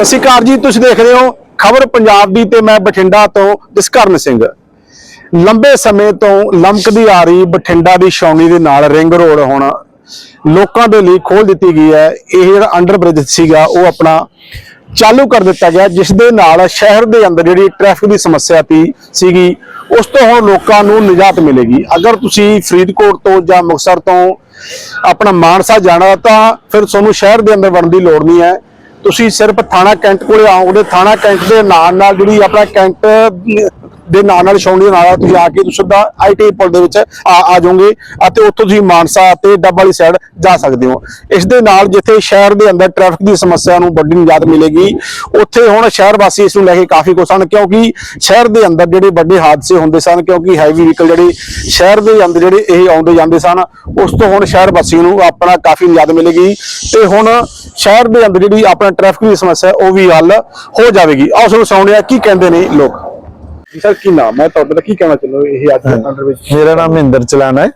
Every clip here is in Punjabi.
ਸਤਿ ਸ਼੍ਰੀ ਅਕਾਲ ਜੀ, ਤੁਸੀਂ ਦੇਖ ਰਹੇ ਹੋ ਖਬਰ ਪੰਜਾਬ ਦੀ ਤੇ ਮੈਂ ਬਠਿੰਡਾ ਤੋਂ ਜਸਕਰਨ ਸਿੰਘ। ਲੰਬੇ ਸਮੇਂ ਤੋਂ ਲਮਕਦੀ ਆ ਰਹੀ ਬਠਿੰਡਾ ਦੀ ਛਾਉਣੀ ਦੇ ਨਾਲ ਰਿੰਗ ਰੋਡ ਹੁਣ ਲੋਕਾਂ ਦੇ ਲਈ ਖੋਲ ਦਿੱਤੀ ਗਈ ਹੈ। ਇਹ ਜਿਹੜਾ ਅੰਡਰ ਬ੍ਰਿਜ ਸੀਗਾ, ਉਹ ਆਪਣਾ ਚਾਲੂ ਕਰ ਦਿੱਤਾ ਗਿਆ, ਜਿਸ ਦੇ ਨਾਲ ਸ਼ਹਿਰ ਦੇ ਅੰਦਰ ਜਿਹੜੀ ਟ੍ਰੈਫਿਕ ਦੀ ਸਮੱਸਿਆ ਤੀ ਸੀਗੀ, ਉਸ ਤੋਂ ਹੁਣ ਲੋਕਾਂ ਨੂੰ ਨਿਜਾਤ ਮਿਲੇਗੀ। ਅਗਰ ਤੁਸੀਂ ਫਰੀਦਕੋਟ ਤੋਂ ਜਾਂ ਮੁਕਤਸਰ ਤੋਂ ਆਪਣਾ ਮਾਨਸਾ ਜਾਣਾ ਤਾਂ ਫਿਰ ਤੁਹਾਨੂੰ ਸ਼ਹਿਰ ਦੇ ਅੰਦਰ ਵੜਨ ਦੀ ਲੋੜ ਨਹੀਂ ਹੈ। ਤੁਸੀਂ ਸਿਰਫ ਥਾਣਾ ਕੈਂਟ ਕੋਲੇ ਆਓਗੇ ਥਾਣਾ ਕੈਂਟ ਦੇ ਨਾਲ ਨਾਲ ਜਿਹੜੀ ਆਪਣਾ ਕੈਂਟ ਦੇ ਨਾਲ ਨਾਲ ਛਾਉਣੀ ਦੇ ਨਾਲ ਤੁਸੀਂ ਆ ਕੇ ਤੁਸੀਂ ਸਿੱਧਾ ਆਈਟੀ ਪੁਲ ਦੇ ਵਿੱਚ ਆ ਆ ਜਾਓਗੇ ਅਤੇ ਉੱਥੋਂ ਤੁਸੀਂ ਮਾਨਸਾ ਤੇ ਡੱਬ ਵਾਲੀ ਸਾਈਡ ਜਾ ਸਕਦੇ ਹੋ। ਇਸ ਦੇ ਨਾਲ ਜਿੱਥੇ ਸ਼ਹਿਰ ਦੇ ਅੰਦਰ ਟ੍ਰੈਫਿਕ ਦੀ ਸਮੱਸਿਆ ਨੂੰ ਵੱਡੀ ਨਿਜਾਤ ਮਿਲੇਗੀ, ਉੱਥੇ ਹੁਣ ਸ਼ਹਿਰ ਵਾਸੀ ਇਸ ਨੂੰ ਲੈ ਕੇ ਕਾਫੀ ਖੁਸ਼ ਹਨ, ਕਿਉਂਕਿ ਸ਼ਹਿਰ ਦੇ ਅੰਦਰ ਜਿਹੜੇ ਵੱਡੇ ਹਾਦਸੇ ਹੁੰਦੇ ਸਨ, ਕਿਉਂਕਿ ਹੈਵੀ ਵਹੀਕਲ ਜਿਹੜੇ ਸ਼ਹਿਰ ਦੇ ਅੰਦਰ ਜਿਹੜੇ ਇਹ ਆਉਂਦੇ ਜਾਂਦੇ ਸਨ, ਉਸ ਤੋਂ ਹੁਣ ਸ਼ਹਿਰ ਵਾਸੀ ਨੂੰ ਆਪਣਾ ਕਾਫੀ ਨਿਜਾਤ ਮਿਲੇਗੀ। ਤੇ ਹੁਣ ਸ਼ਹਿਰ ਦੇ ਅੰਦਰ ਜਿਹੜੀ ਆਪਣਾ ਟ੍ਰੈਫਿਕ ਦੀ ਸਮੱਸਿਆ ਉਹ ਵੀ ਹੱਲ ਹੋ ਜਾਵੇਗੀ। ਆਓ ਤੁਹਾਨੂੰ ਸੁਣਿਆ ਕੀ ਕਹਿੰਦੇ ਨੇ ਲੋਕ। ਜੀ ਸਰ, ਕੀ ਨਾਮ ਹੈ? ਤੁਹਾਡਾ ਤਾਂ ਕੀ ਕਹਿਣਾ ਚਾਹੁੰਦੇ ਹੋ? ਇਹ ਅੱਜ ਅੰਡਰ ਵਿੱਚ? ਮੇਰਾ ਨਾਮ ਮਹਿੰਦਰ ਚਲਾਨਾ ਹੈ।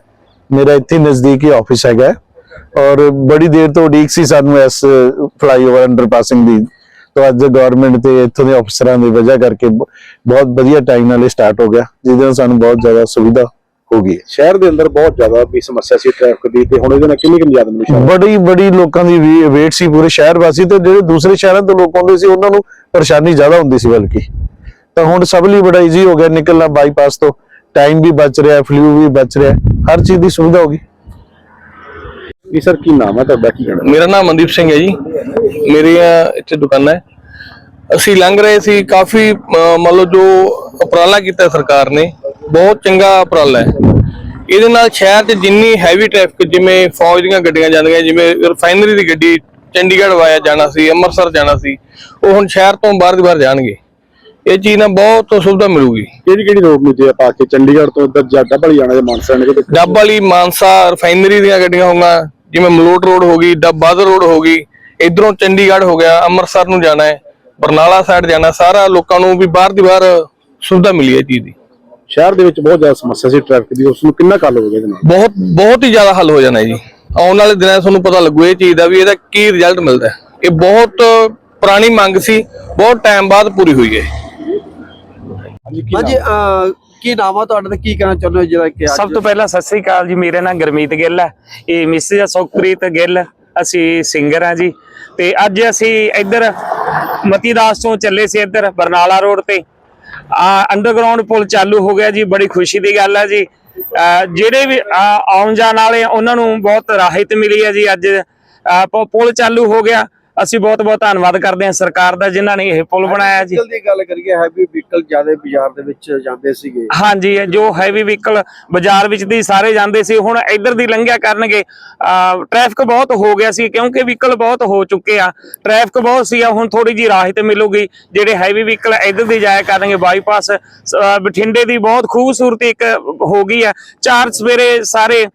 ਮੇਰਾ ਇੱਥੇ ਨਜ਼ਦੀਕ ਆਫਿਸ ਹੈਗਾ ਔਰ ਬੜੀ ਦੇਰ ਤੋਂ ਉਡੀਕ ਸੀ ਸਾਨੂੰ ਇਸ ਫਲਾਈਓਵਰ ਅੰਡਰਪਾਸਿੰਗ ਦੀ। ਤੋਂ ਅੱਜ ਗਵਰਨਮੈਂਟ ਤੇ ਇੱਥੋਂ ਦੇ ਅਫਸਰਾਂ ਦੀ ਵਜ੍ਹਾ ਕਰਕੇ ਬਹੁਤ ਵਧੀਆ ਟਾਈਮ ਨਾਲ ਸਟਾਰਟ ਹੋ ਗਿਆ, ਜਿਹਦੇ ਨਾਲ ਸਾਨੂੰ ਬਹੁਤ ਜ਼ਿਆਦਾ ਸੁਵਿਧਾ ਹੋ ਗਈ ਹੈ। ਸ਼ਹਿਰ ਦੇ ਅੰਦਰ ਬਹੁਤ ਜ਼ਿਆਦਾ ਵੀ ਸਮੱਸਿਆ ਸੀ ਟ੍ਰੈਫਿਕ ਦੀ ਤੇ ਹੁਣ ਇਹਦੇ ਨਾਲ ਕਿੰਨੀ ਕਿੰਨੀ ਜ਼ਿਆਦਾ ਮਿਲੀ ਬੜੀ ਬੜੀ ਲੋਕਾਂ ਦੀ ਵੇਟ ਸੀ ਪੂਰੇ ਸ਼ਹਿਰ ਵਾਸੀ ਤੇ ਜਿਹੜੇ ਦੂਸਰੇ ਸ਼ਹਿਰਾਂ ਤੋਂ ਲੋਕ ਆਉਂਦੇ ਸੀ ਉਹਨਾਂ ਨੂੰ ਪਰੇਸ਼ਾਨੀ ਜ਼ਿਆਦਾ ਹੁੰਦੀ ਸੀ ਬਲਕਿ। ਤਾਂ ਹੁਣ ਸਭ ਲਈ ਬੜਾ ਈਜ਼ੀ ਹੋ ਗਿਆ ਨਿਕਲਣਾ ਬਾਈਪਾਸ ਤੋਂ। ਟਾਈਮ ਵੀ ਬਚ ਰਿਹਾ ਫਲੂ ਵੀ ਬਚ ਰਿਹਾ ਹਰ ਚੀਜ਼ ਦੀ ਸੁਵਿਧਾ ਹੋ ਗਈ। ਜੀ ਸਰ ਕੀ ਨਾਮ ਹੈ ਤੁਹਾਡਾ ਕੀ ਕਹਿਣਾ? ਮੇਰਾ ਨਾਮ ਮਨਦੀਪ ਸਿੰਘ ਹੈ ਜੀ। ਮੇਰੀਆਂ ਇੱਥੇ ਦੁਕਾਨਾਂ ਹੈ। ਅਸੀਂ ਲੰਘ ਰਹੇ ਸੀ ਕਾਫੀ ਮੰਨ ਲਓ ਜੋ ਉਪਰਾਲਾ ਕੀਤਾ ਸਰਕਾਰ ਨੇ ਬਹੁਤ ਚੰਗਾ ਉਪਰਾਲਾ ਹੈ। ਇਹਦੇ ਨਾਲ ਸ਼ਹਿਰ 'ਚ ਜਿੰਨੀ ਹੈਵੀ ਟ੍ਰੈਫਿਕ ਜਿਵੇਂ ਫੌਜ ਦੀਆਂ ਗੱਡੀਆਂ ਜਾਂਦੀਆਂ ਜਿਵੇਂ ਰਿਫਾਈਨਰੀ ਦੀ ਗੱਡੀ ਚੰਡੀਗੜ੍ਹ ਵਾਇਆ ਜਾਣਾ ਸੀ ਅੰਮ੍ਰਿਤਸਰ ਜਾਣਾ ਸੀ ਉਹ ਹੁਣ ਸ਼ਹਿਰ ਤੋਂ ਬਾਹਰ ਦੀ ਬਾਹਰ ਜਾਣਗੇ। ਇਹ ਚੀਜ਼ ਨਾਲ ਬਹੁਤ ਸੁਵਿਧਾ ਮਿਲੂਗੀ। ਕਿਹੜੀ ਕਿਹੜੀ ਰੋਡ ਨੂੰ ਜੇ ਆਪਾਂ ਕੇ ਚੰਡੀਗੜ੍ਹ ਤੋਂ ਇੱਧਰ ਜਾਂ ਡੱਬਲ ਜਾਣਾ ਜਾਂ ਮਾਨਸਾ ਨੇ ਡੱਬ ਵਾਲੀ ਮਾਨਸਾ ਰਿਫਾਈਨਰੀ ਦੀਆਂ ਗੱਡੀਆਂ ਹੋਊਗਾ ਜਿਵੇਂ ਮਲੋਟ ਰੋਡ ਹੋ ਗਈ ਡੱਬ ਬਾਦਰ ਰੋਡ ਹੋ ਗਈ ਇਧਰੋਂ ਚੰਡੀਗੜ੍ਹ ਹੋ ਗਿਆ ਅੰਮ੍ਰਿਤਸਰ ਨੂੰ ਜਾਣਾ ਹੈ ਬਰਨਾਲਾ ਸਾਈਡ ਜਾਣਾ ਸਾਰਾ ਲੋਕਾਂ ਨੂੰ ਵੀ ਬਾਹਰ ਦੀ ਬਾਹਰ ਸੁਵਿਧਾ ਮਿਲੀ ਹੈ ਚੀਜ਼ ਦੀ। ਸ਼ਹਿਰ ਦੇ ਵਿੱਚ ਬਹੁਤ ਜ਼ਿਆਦਾ ਸਮੱਸਿਆ ਸੀ ਟ੍ਰੈਫਿਕ ਦੀ ਉਸ ਨੂੰ ਕਿੰਨਾ ਕੱਲ ਹੋਵੇਗਾ ਇਹਦੇ ਨਾਲ? ਬਹੁਤ ਬਹੁਤ ਹੀ ਜ਼ਿਆਦਾ ਹੱਲ ਹੋ ਜਾਣਾ ਹੈ ਜੀ। ਆਉਣ ਵਾਲੇ ਦਿਨਾਂ 'ਚ ਤੁਹਾਨੂੰ ਪਤਾ ਲੱਗੂ ਇਹ ਚੀਜ਼ ਦਾ ਵੀ ਇਹਦਾ ਕੀ ਰਿਜ਼ਲਟ ਮਿਲਦਾ ਹੈ। ਇਹ ਬਹੁਤ ਪੁਰਾਣੀ ਮੰਗ ਸੀ ਬਹੁਤ ਟਾਈਮ ਬਾਅਦ ਪੂਰੀ ਹੋਈ ਹੈ। ਹਾਂਜੀ ਕੀ ਨਾਮ? ਆ ਤੁਹਾਡਾ ਤੇ ਕੀ ਕਹਿਣਾ ਚਾਹੁੰਦੇ ਹੋ ਜਿਹੜਾ ਕਿ ਸਭ ਤੋਂ ਪਹਿਲਾਂ ਸਤਿ ਸ੍ਰੀ ਅਕਾਲ ਜੀ ਮੇਰਾ ਨਾਮ ਗੁਰਮੀਤ ਗਿੱਲ ਹੈ। ਇਹ ਮਿਸਿਸ ਸੁਖਪ੍ਰੀਤ ਗਿੱਲ ਅਸੀਂ ਸਿੰਗਰ ਹਾਂ ਜੀ। ਤੇ ਅੱਜ ਅਸੀਂ ਇੱਧਰ ਮਤੀਦਾਸ ਤੋਂ ਚੱਲੇ ਸੀ ਇੱਧਰ ਬਰਨਾਲਾ ਰੋਡ ਤੇ। ਆ ਅੰਡਰਗਰਾਉਂਡ ਪੁਲ ਚਾਲੂ ਹੋ ਗਿਆ ਜੀ ਬੜੀ ਖੁਸ਼ੀ ਦੀ ਗੱਲ ਹੈ ਜੀ। ਅਹ ਜਿਹੜੇ ਵੀ ਅਹ ਆਉਣ ਜਾਣ ਵਾਲੇ ਆ, ਉਹਨਾਂ ਨੂੰ ਬਹੁਤ ਰਾਹਤ ਮਿਲੀ ਹੈ ਜੀ। ਅੱਜ ਪੁਲ ਚਾਲੂ ਹੋ ਗਿਆ। ਅਸੀਂ ਬਹੁਤ ਬਹੁਤ ਧੰਨਵਾਦ ਕਰਦੇ ਹਾਂ ਸਰਕਾਰ ਦਾ ਜਿਨ੍ਹਾਂ ਨੇ ਇਹ ਪੁਲ ਬਣਾਇਆ ਜੀ। ਦੀ ਗੱਲ ਕਰੀਏ ਹੈਵੀ ਵਹੀਕਲ ਜ਼ਿਆਦਾ ਬਾਜ਼ਾਰ ਦੇ ਵਿੱਚ ਜਾਂਦੇ ਸੀਗੇ। ਹਾਂਜੀ ਜੋ ਹੈਵੀ ਵਹੀਕਲ ਬਾਜ਼ਾਰ ਵਿੱਚ ਦੀ ਸਾਰੇ ਜਾਂਦੇ ਸੀ ਹੁਣ ਇੱਧਰ ਦੀ ਲੰਘਿਆ ਕਰਨਗੇ। ਟ੍ਰੈਫਿਕ ਬਹੁਤ ਹੋ ਗਿਆ ਸੀ ਕਿਉਂਕਿ ਵਹੀਕਲ ਬਹੁਤ ਹੋ ਚੁੱਕੇ ਆ। ਟ੍ਰੈਫਿਕ ਬਹੁਤ ਸੀ ਹੁਣ ਥੋੜੀ ਜੀ ਰਾਹਤ ਮਿਲੂਗੀ। ਜਿਹੜੇ ਹੈਵੀ ਵਹੀਕਲ ਇੱਧਰ ਦੀ ਜਾਇਆ ਕਰਨਗੇ ਬਾਈਪਾਸ ਬਠਿੰਡੇ ਦੀ ਬਹੁਤ ਖੂਬਸੂਰਤੀ ਇੱਕ ਹੋ ਗਈ ਆ। ਚਾਰ ਸਵੇਰੇ ਸਾਰੇ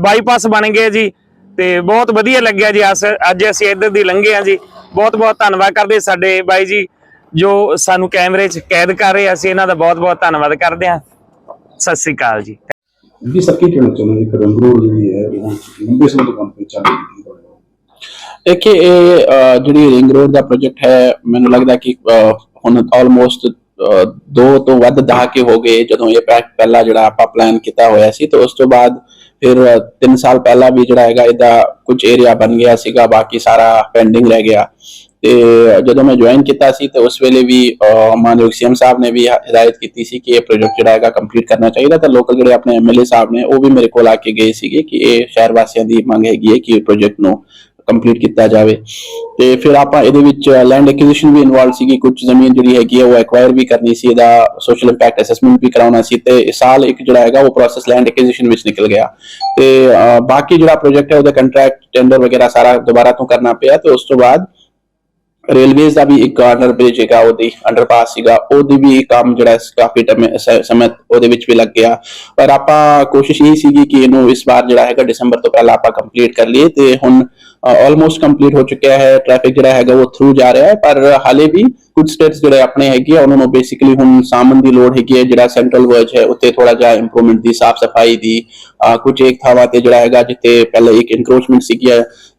ਬਾਈਪਾਸ ਬਣ ਗਏ ਜੀ। ਤੇ ਬਹੁਤ ਵਧੀਆ ਲੱਗਿਆ ਜੀ ਅੱਜ ਅਸੀਂ ਇੱਧਰ ਦੀ ਲੰਘੇ ਆ ਜੀ। ਬਹੁਤ ਬਹੁਤ ਧੰਨਵਾਦ ਕਰਦੇ ਸਾਡੇ ਬਾਈ ਜੀ ਜੋ ਸਾਨੂੰ ਕੈਮਰੇ 'ਚ ਕੈਦ ਕਰ ਰਹੇ ਆ, ਅਸੀਂ ਇਹਨਾਂ ਦਾ ਬਹੁਤ ਬਹੁਤ ਧੰਨਵਾਦ ਕਰਦੇ ਹਾਂ। ਸਤਿ ਸ੍ਰੀ ਅਕਾਲ ਜੀ। ਜੀ ਸਰ ਕੀ ਕਹਿਣਾ ਚਾਹੁੰਦੇ ਹੋ ਕਿ ਰੰਗ ਰੋਡ ਜਿਹੜੀ ਹੈ ਉਹ ਲੰਬੇ ਸਮੇਂ ਤੋਂ ਕੰਮ ਤੇ ਚੱਲ ਰਹੀ ਹੈ ਦੇਖिए ਇਹ ਜਿਹੜੀ ਰਿੰਗ ਰੋਡ ਦਾ ਪ੍ਰੋਜੈਕਟ ਹੈ ਮੈਨੂੰ ਲੱਗਦਾ ਕਿ ਹੁਣ ਆਲਮੋਸਟ ਦੋ ਤੋਂ ਵੱਧ ਦਹਾਕੇ ਹੋ ਗਏ ਜਦੋਂ ਇਹ ਪਹਿ- ਪਹਿਲਾ ਜਿਹੜਾ ਆਪਾਂ ਪਲਾਨ ਕੀਤਾ ਹੋਇਆ ਸੀ ਤੇ ਉਸ ਤੋਂ ਬਾਅਦ ਫਿਰ 3 ਸਾਲ ਪਹਿਲਾਂ ਵੀ ਜਿਹੜਾ ਹੈਗਾ ਇਹਦਾ ਕੁਝ ਏਰੀਆ ਬਣ ਗਿਆ ਸੀਗਾ ਬਾਕੀ ਸਾਰਾ ਪੈਂਡਿੰਗ ਰਹਿ ਗਿਆ। ਤੇ ਜਦੋਂ ਮੈਂ ਜੁਆਇਨ ਕੀਤਾ ਸੀ ਤੇ ਉਸ ਵੇਲੇ ਵੀ ਅਹ, ਮਾਨਯੋਗ ਸੀਐਮ ਸਾਹਿਬ ਨੇ ਵੀ ਹ- ਹਦਾਇਤ ਕੀਤੀ ਸੀ ਕਿ ਇਹ ਪ੍ਰੋਜੈਕਟ ਜਿਹੜਾ ਹੈਗਾ ਕੰਪਲੀਟ ਕਰਨਾ ਚਾਹੀਦਾ ਤਾਂ ਲੋਕਲ ਜਿਹੜੇ ਆਪਣੇ ਐਮਐਲਏ ਸਾਹਿਬ ਨੇ ਉਹ ਵੀ ਮੇਰੇ ਕੋਲ ਆ ਕੇ ਗਏ ਸੀਗੇ ਕਿ ਇਹ ਸ਼ਹਿਰ ਵਾਸੀਆਂ ਦੀ ਮੰਗ ਹੈਗੀ ਹੈ ਕਿ ਇਹ ਪ੍ਰੋਜੈਕਟ ਨੂੰ ਕੰਪਲੀਟ ਕੀਤਾ ਜਾਵੇ। ਤੇ ਫਿਰ ਆਪਾਂ ਇਹਦੇ ਵਿੱਚ ਲੈਂਡ ਐਕੁਜੀਸ਼ਨ ਵੀ ਇਨਵੋਲਵ ਸੀਗੀ। ਕੁਝ ਜ਼ਮੀਨ ਜਿਹੜੀ ਹੈਗੀ ਹੈ ਉਹ ਐਕਵਾਇਰ ਵੀ ਕਰਨੀ ਸੀ। ਇਹਦਾ ਸੋਸ਼ਲ ਇੰਪੈਕਟ ਅਸੈਸਮੈਂਟ ਵੀ ਕਰਾਉਣਾ ਸੀ। ਤੇ ਇਸ ਸਾਲ ਇੱਕ ਜਿਹੜਾ ਹੈਗਾ, ਉਹ ਪ੍ਰੋਸੈਸ ਲੈਂਡ ਐਕੁਜੀਸ਼ਨ ਵਿੱਚ ਨਿਕਲ ਗਿਆ। ਤੇ ਬਾਕੀ ਜਿਹੜਾ ਪ੍ਰੋਜੈਕਟ ਹੈ, ਉਹਦਾ ਕੰਟਰੈਕਟ ਟੈਂਡਰ ਵਗੈਰਾ ਸਾਰਾ ਦੁਬਾਰਾ ਤੋਂ ਕਰਨਾ ਪਿਆ। ਤੇ ਉਸ ਤੋਂ ਬਾਅਦ ਰੇਲਵੇਜ਼ ਦਾ ਵੀ ਇੱਕ ਅੰਡਰ ਬ੍ਰਿਜ ਹੈਗਾ ਉਹਦੀ ਅੰਡਰਪਾਸ ਸੀਗਾ, ਉਹਦੀ ਵੀ ਕੰਮ ਜਿਹੜਾ ਕਾਫੀ ਸਮੇਂ ਉਹਦੇ ਵਿੱਚ ਵੀ ਲੱਗ ਗਿਆ। ਪਰ ਆਪਾਂ ਕੋਸ਼ਿਸ਼ ਇਹ ਸੀਗੀ ਕਿ ਇਹਨੂੰ ਇਸ ਵਾਰ ਜਿਹੜਾ ਹੈਗਾ ਦਸੰਬਰ ਤੋਂ ਪਹਿਲਾਂ ਆਪਾਂ ਕੰਪਲੀਟ ਕਰ ਲਈਏ ਤੇ ਹੁਣ ਆਲਮੋਸਟ ਕੰਪਲੀਟ ਹੋ ਚੁੱਕਿਆ ਹੈ ਟ੍ਰੈਫਿਕ ਜਿਹੜਾ ਹੈਗਾ ਉਹ ਥਰੂ ਜਾ ਰਿਹਾ ਹੈ, ਪਰ ਹਾਲੇ ਵੀ ਕੁਝ ਸਟੇਟਸ ਜਿਹੜੇ ਆਪਣੇ ਹੈਗੇ ਆ, ਉਹਨਾਂ ਨੂੰ ਬੇਸਿਕਲੀ ਹੁਣ ਸਾਮਨ ਦੀ ਲੋੜ ਹੈਗੀ ਹੈ, ਜਿਹੜਾ ਸੈਂਟਰਲ ਵਰਜ ਹੈ ਉੱਤੇ ਥੋੜਾ ਜਿਹਾ ਇੰਪਰੂਵਮੈਂਟ ਦੀ ਸਾਫ਼ ਸਫ਼ਾਈ ਦੀ ਕੁਝ ਇੱਕ ਥਾਵਾਂ ਤੇ ਜਿਹੜਾ ਹੈਗਾ ਜਿੱਥੇ ਪਹਿਲੇ ਇੱਕ ਇਨਕਰੋਚਮੈਂਟ ਸੀਗੀ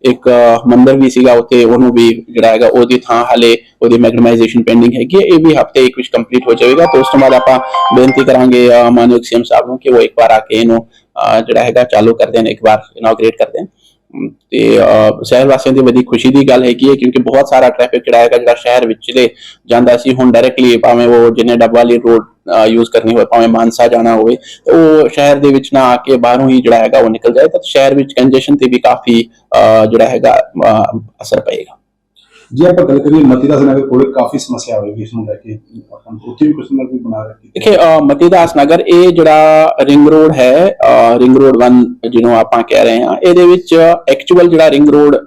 ਇੱਕ ਅਹ, ਮੰਦਿਰ ਵੀ ਸੀਗਾ ਉੱਥੇ ਉਹਨੂੰ ਵੀ ਜਿਹੜਾ ਹੈਗਾ ਉਹਦੀ ਥਾਂ ਹਾਲੇ ਉਹਦੀ ਮੈਗਨਮਾਈਜੇਸ਼ਨ ਪੈਂਡਿੰਗ ਹੈਗੀ ਹੈ। ਇਹ ਵੀ ਹਫ਼ਤੇ ਇੱਕ ਵਿੱਚ ਕੰਪਲੀਟ ਹੋ ਜਾਵੇਗਾ। ਤੇ ਉਸ ਤੋਂ ਬਾਅਦ ਆਪਾਂ ਬੇਨਤੀ ਕਰਾਂਗੇ ਮਾਨਯੋਗ ਸੀਐਮ ਸਾਹਿਬ ਨੂੰ ਕਿ ਉਹ ਇੱਕ ਵਾਰ ਆ ਕੇ ਇਹਨੂੰ ਜਿਹੜਾ ਹੈਗਾ ਚਾਲੂ ਕਰ ਦੇਣ ਇੱਕ ਵਾਰ ਇਨੋਗ੍ਰੇਟ ਕਰ ਦੇਣ। ਤੇ ਸ਼ਹਿਰ ਵਾਸੀਆਂ ਦੀ ਬੜੀ ਖੁਸ਼ੀ ਦੀ ਗੱਲ ਹੈਗੀ ਹੈ ਕਿਉਂਕਿ ਬਹੁਤ ਸਾਰਾ ਟ੍ਰੈਫਿਕ ਜਿਹੜਾ ਹੈਗਾ ਜਿਹੜਾ ਸ਼ਹਿਰ ਵਿਚਲੇ ਜਾਂਦਾ ਸੀ, ਹੁਣ ਡਾਇਰੈਕਟਲੀ ਭਾਵੇਂ ਉਹ ਜਿੰਨੇ ਡੱਬਾ ਵਾਲੀ ਰੋਡ ਯੂਜ਼ ਕਰਨੀ ਹੋਵੇ, ਭਾਵੇਂ ਮਾਨਸਾ ਜਾਣਾ ਹੋਵੇ ਉਹ ਸ਼ਹਿਰ ਦੇ ਵਿੱਚ ਨਾ ਆ ਕੇ ਬਾਹਰੋਂ ਹੀ ਜਿਹੜਾ ਹੈਗਾ ਉਹ ਨਿਕਲ ਜਾਏ, ਤਾਂ ਸ਼ਹਿਰ ਵਿੱਚ ਕੰਜੈਸ਼ਨ ਤੇ ਵੀ ਕਾਫੀ ਜਿਹੜਾ ਹੈਗਾ ਅਸਰ ਪਏਗਾ। ਜੇ ਆਪਾਂ ਗੱਲ ਕਰੀਏ ਮਤੀਦਾਸ ਨਗਰ ਕੋਲੇ ਕਾਫੀ ਸਮੱਸਿਆ ਹੋਵੇਗੀ ਇਸ ਨੂੰ ਲੈ ਕੇ, ਆਪਾਂ ਉੱਥੇ ਵੀ ਕੁਝ ਨਾ ਕੋਈ ਬਣਾ ਰੱਖੀ। ਦੇਖੇ ਮਤੀਦਾਸ ਨਗਰ ਇਹ ਜਿਹੜਾ ਰਿੰਗ ਰੋਡ ਹੈ ਰਿੰਗ ਰੋਡ 1 ਜਿਹਨੂੰ ਆਪਾਂ ਕਹਿ ਰਹੇ ਹਾਂ, ਇਹਦੇ ਵਿੱਚ ਐਕਚੁਅਲ ਜਿਹੜਾ ਰਿੰਗ ਰੋਡ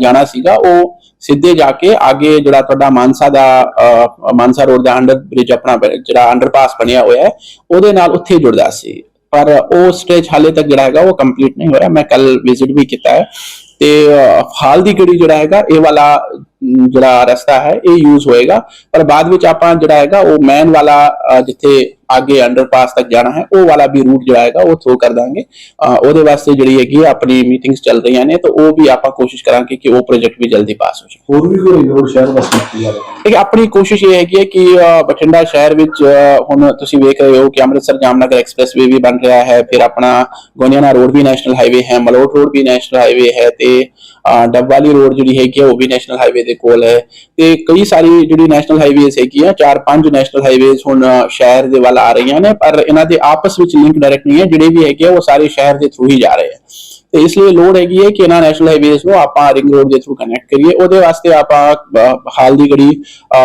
ਜਾਣਾ ਸੀਗਾ, ਉਹ ਸਿੱਧੇ ਜਾ ਕੇ ਅੱਗੇ ਜਿਹੜਾ ਤੁਹਾਡਾ ਮਾਨਸਾ ਦਾ ਮਾਨਸਾ ਰੋਡ ਦਾ ਅੰਡਰ ਬ੍ਰਿਜ ਆਪਣਾ ਜਿਹੜਾ ਅੰਡਰਪਾਸ ਬਣਿਆ ਹੋਇਆ ਹੈ, ਉਹਦੇ ਨਾਲ ਉੱਥੇ ਜੁੜਦਾ ਸੀ। ਪਰ ਉਹ ਸਟੇਜ ਹਾਲੇ ਤੱਕ ਜਿਹੜਾ ਹੈਗਾ, ਉਹ ਕੰਪਲੀਟ ਨਹੀਂ ਹੋਇਆ। ਮੈਂ ਕੱਲ ਵਿਜ਼ਿਟ ਵੀ ਕੀਤਾ ਹੈ। ਤੇ ਹਾਲ ਦੀ ਘੜੀ ਜਿਹੜਾ ਹੈਗਾ, ਇਹ ਵਾਲਾ ਜਿਹੜਾ ਰਸਤਾ ਹੈ, ਇਹ ਯੂਜ਼ ਹੋਏਗਾ। ਪਰ ਬਾਅਦ ਵਿੱਚ ਆਪਾਂ ਜਿਹੜਾ ਹੈਗਾ, ਉਹ ਮੈਨ ਵਾਲਾ ਜਿੱਥੇ ਅੱਗੇ ਅੰਡਰਪਾਸ ਤੱਕ ਜਾਣਾ ਹੈ ਉਹ ਵਾਲਾ ਵੀ ਰੂਟ ਜਿਹੜਾ ਹੈਗਾ ਉਹ ਥਰੋ ਕਰ ਦਾਂਗੇ। ਉਹਦੇ ਵਾਸਤੇ ਜਿਹੜੀ ਹੈਗੀ ਆਪਣੀ ਮੀਟਿੰਗਸ ਚੱਲ ਰਹੀਆਂ ਨੇ ਤਾਂ ਉਹ ਵੀ ਆਪਾਂ ਕੋਸ਼ਿਸ਼ ਕਰਾਂਗੇ ਕਿ ਉਹ ਪ੍ਰੋਜੈਕਟ ਵੀ ਜਲਦੀ ਪਾਸ ਹੋ ਜਾਵੇ। ਹੋਰ ਵੀ ਕੋਈ ਰੋਡ ਸ਼ਹਿਰ ਵਾਸਤੇ ਕੀਤੀ ਜਾ ਹੈ? ਠੀਕ ਆਪਣੀ ਕੋਸ਼ਿਸ਼ ਇਹ ਹੈਗੀ ਹੈ ਕਿ ਬਠਿੰਡਾ ਸ਼ਹਿਰ ਵਿੱਚ ਹੁਣ ਤੁਸੀਂ ਵੇਖ ਰਹੇ ਹੋ ਕਿ ਅੰਮ੍ਰਿਤਸਰ ਜਾਮਨਗਰ ਐਕਸਪ੍ਰੈਸਵੇ ਵੀ ਬਣ ਰਿਹਾ ਹੈ ਫਿਰ ਆਪਣਾ ਗੋਨੀਆਣਾ ਰੋਡ ਵੀ ਨੈਸ਼ਨਲ ਹਾਈਵੇ ਹੈ ਮਲੋਟ ਰੋਡ ਵੀ ਨੈਸ਼ਨਲ ਹਾਈਵੇ ਹੈ ਤੇ ਡੱਬਵਾਲੀ ਰੋਡ ਜਿਹੜੀ ਹੈਗੀ ਉਹ ਵੀ ਨੈਸ਼ਨਲ ਹਾਈਵੇ ਦੇ ਕੋਲ ਹੈ। ਤੇ ਕਈ ਸਾਰੀ ਜਿਹੜੀ ਨੈਸ਼ਨਲ ਹਾਈਵੇਜ਼ ਹੈਗੀਆਂ ਚਾਰ ਪੰਜ ਨੈਸ਼ਨਲ ਹਾਈਵੇਜ਼ ਹੁਣ ਸ਼ਹਿਰ ਦੇ ਵੱਲ ਆ ਰਹੀਆਂ ਨੇ, ਪਰ ਇਹਨਾਂ ਦੇ ਆਪਸ ਵਿੱਚ ਲਿੰਕ ਡਾਇਰੈਕਟ ਨਹੀਂ ਹੈ, ਜਿਹੜੇ ਵੀ ਹੈਗੇ ਉਹ ਸਾਰੇ ਸ਼ਹਿਰ ਦੇ ਥਰੂ ਹੀ ਜਾ ਰਹੇ ਆ। ਤੇ ਇਸ ਲਈ ਲੋੜ ਹੈਗੀ ਹੈ ਕਿ ਇਹਨਾਂ ਨੈਸ਼ਨਲ ਹਾਈਵੇਜ਼ ਨੂੰ ਆਪਾਂ ਰਿੰਗ ਰੋਡ ਦੇ ਥਰੂ ਕਨੈਕਟ ਕਰੀਏ। ਉਹਦੇ ਵਾਸਤੇ ਆਪਾਂ ਹਾਲ ਦੀ ਘੜੀ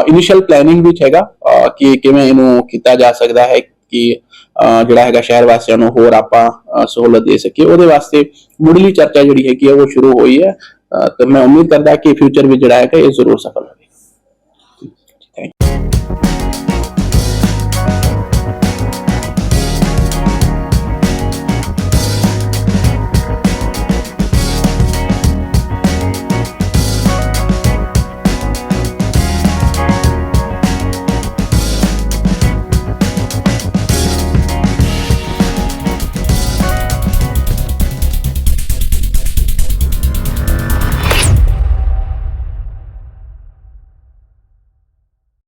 ਇਨੀਸ਼ੀਅਲ ਪਲੈਨਿੰਗ ਵਿੱਚ ਹੈਗਾ ਕਿ ਕਿਵੇਂ ਇਹਨੂੰ ਕੀਤਾ ਜਾ ਸਕਦਾ ਹੈ ਕਿ ਜਿਹੜਾ ਹੈਗਾ ਸ਼ਹਿਰ ਵਾਸੀਆਂ ਨੂੰ ਹੋਰ ਆਪਾਂ ਸਹੂਲਤ ਦੇ ਸਕੀਏ। ਉਹਦੇ ਵਾਸਤੇ ਮੁੱਢਲੀ ਚਰਚਾ ਜਿਹੜੀ ਹੈਗੀ ਹੈ ਉਹ ਸ਼ੁਰੂ ਹੋਈ ਹੈ। ਤੇ ਮੈਂ ਉਮੀਦ ਕਰਦਾ ਕਿ ਫਿਊਚਰ ਵਿੱਚ ਜਿਹੜਾ ਹੈਗਾ, ਇਹ ਜ਼ਰੂਰ ਸਫਲ ਹੋਏਗਾ